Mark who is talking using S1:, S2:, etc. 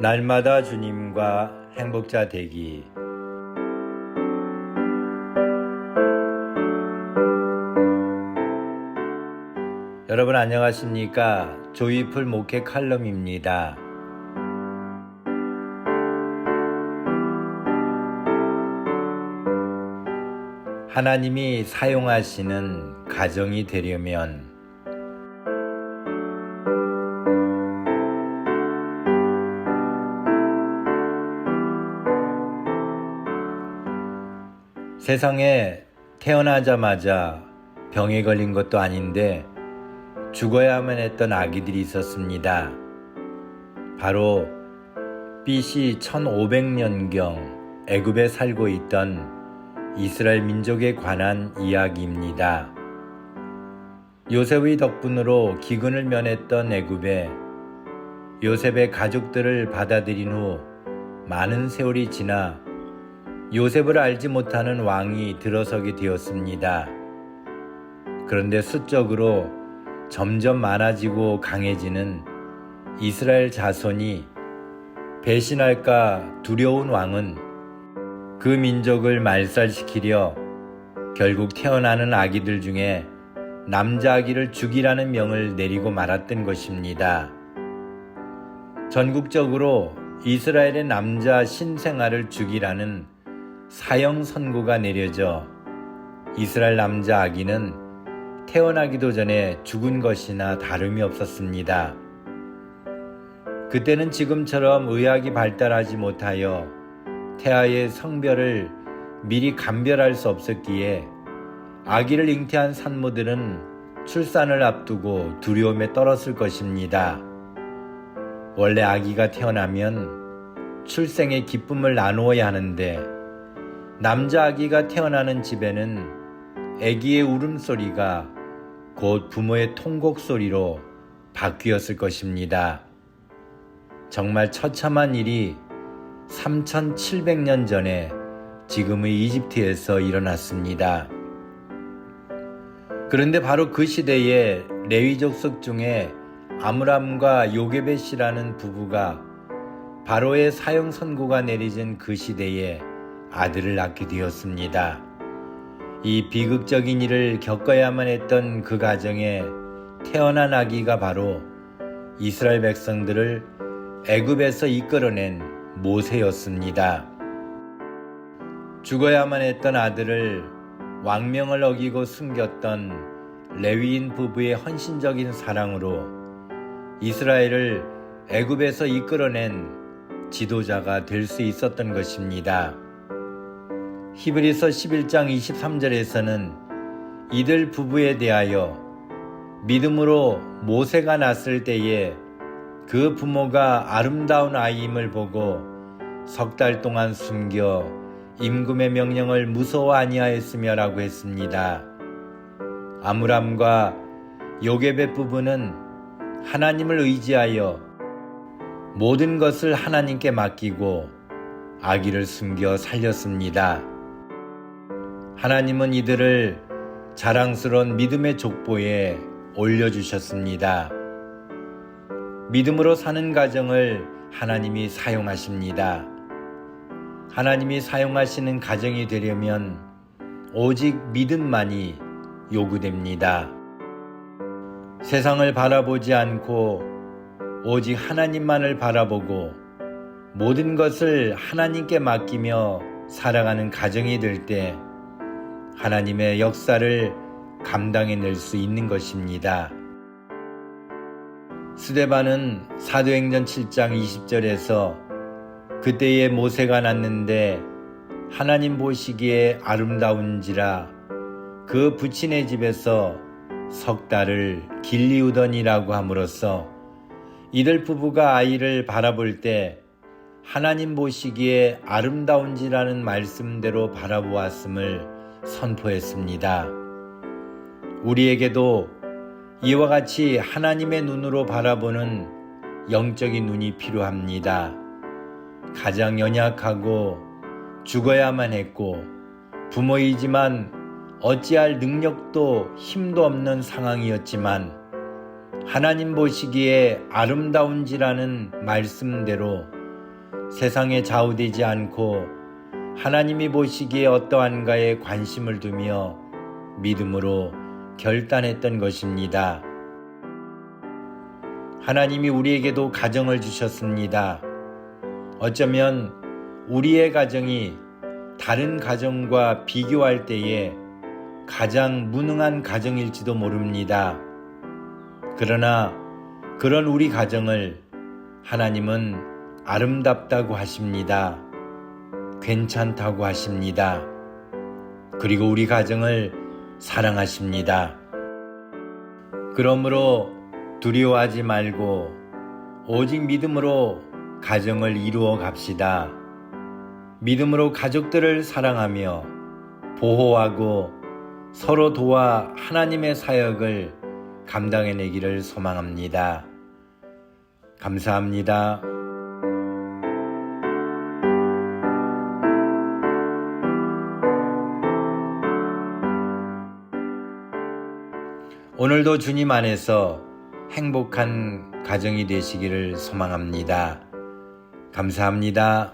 S1: 날마다 주님과 행복자 되기 여러분 안녕하십니까 조이풀 목회 칼럼입니다. 하나님이 사용하시는 가정이 되려면 세상에 태어나자마자 병에 걸린 것도 아닌데 죽어야만 했던 아기들이 있었습니다. 바로 BC 1500년경 애굽에 살고 있던 이스라엘 민족에 관한 이야기입니다. 요셉의 덕분으로 기근을 면했던 애굽에 요셉의 가족들을 받아들인 후 많은 세월이 지나 요셉을 알지 못하는 왕이 들어서게 되었습니다. 그런데 수적으로 점점 많아지고 강해지는 이스라엘 자손이 배신할까 두려운 왕은 그 민족을 말살시키려 결국 태어나는 아기들 중에 남자 아기를 죽이라는 명을 내리고 말았던 것입니다. 전국적으로 이스라엘의 남자 신생아를 죽이라는 사형 선고가 내려져 이스라엘 남자 아기는 태어나기도 전에 죽은 것이나 다름이 없었습니다. 그때는 지금처럼 의학이 발달하지 못하여 태아의 성별을 미리 감별할 수 없었기에 아기를 잉태한 산모들은 출산을 앞두고 두려움에 떨었을 것입니다. 원래 아기가 태어나면 출생의 기쁨을 나누어야 하는데 남자 아기가 태어나는 집에는 아기의 울음소리가 곧 부모의 통곡 소리로 바뀌었을 것입니다. 정말 처참한 일이 3700년 전에 지금의 이집트에서 일어났습니다. 그런데 바로 그 시대에 레위 족속 중에 아므람과 요게벳이라는 부부가 바로의 사형 선고가 내려진 그 시대에 아들을 낳게 되었습니다. 이 비극적인 일을 겪어야만 했던 그 가정에 태어난 아기가 바로 이스라엘 백성들을 애굽에서 이끌어낸 모세였습니다. 죽어야만 했던 아들을 왕명을 어기고 숨겼던 레위인 부부의 헌신적인 사랑으로 이스라엘을 애굽에서 이끌어낸 지도자가 될 수 있었던 것입니다. 히브리서 11장 23절에서는 이들 부부에 대하여 믿음으로 모세가 났을 때에 그 부모가 아름다운 아이임을 보고 석 달 동안 숨겨 임금의 명령을 무서워 아니하였으며라고 했습니다. 아므람과 요게벳 부부는 하나님을 의지하여 모든 것을 하나님께 맡기고 아기를 숨겨 살렸습니다. 하나님은 이들을 자랑스러운 믿음의 족보에 올려주셨습니다. 믿음으로 사는 가정을 하나님이 사용하십니다. 하나님이 사용하시는 가정이 되려면 오직 믿음만이 요구됩니다. 세상을 바라보지 않고 오직 하나님만을 바라보고 모든 것을 하나님께 맡기며 살아가는 가정이 될 때 하나님의 역사를 감당해낼 수 있는 것입니다. 스데반은 사도행전 7장 20절에서 그때에 모세가 났는데 하나님 보시기에 아름다운지라 그 부친의 집에서 석 달을 길리우더니라고 함으로써 이들 부부가 아이를 바라볼 때 하나님 보시기에 아름다운지라는 말씀대로 바라보았음을 선포했습니다. 우리에게도 이와 같이 하나님의 눈으로 바라보는 영적인 눈이 필요합니다. 가장 연약하고 죽어야만 했고 부모이지만 어찌할 능력도 힘도 없는 상황이었지만 하나님 보시기에 아름다운지라는 말씀대로 세상에 좌우되지 않고 하나님이 보시기에 어떠한가에 관심을 두며 믿음으로 결단했던 것입니다. 하나님이 우리에게도 가정을 주셨습니다. 어쩌면 우리의 가정이 다른 가정과 비교할 때에 가장 무능한 가정일지도 모릅니다. 그러나 그런 우리 가정을 하나님은 아름답다고 하십니다. 괜찮다고 하십니다. 그리고 우리 가정을 사랑하십니다. 그러므로 두려워하지 말고 오직 믿음으로 가정을 이루어 갑시다. 믿음으로 가족들을 사랑하며 보호하고 서로 도와 하나님의 사역을 감당해내기를 소망합니다. 감사합니다. 오늘도 주님 안에서 행복한 가정이 되시기를 소망합니다. 감사합니다.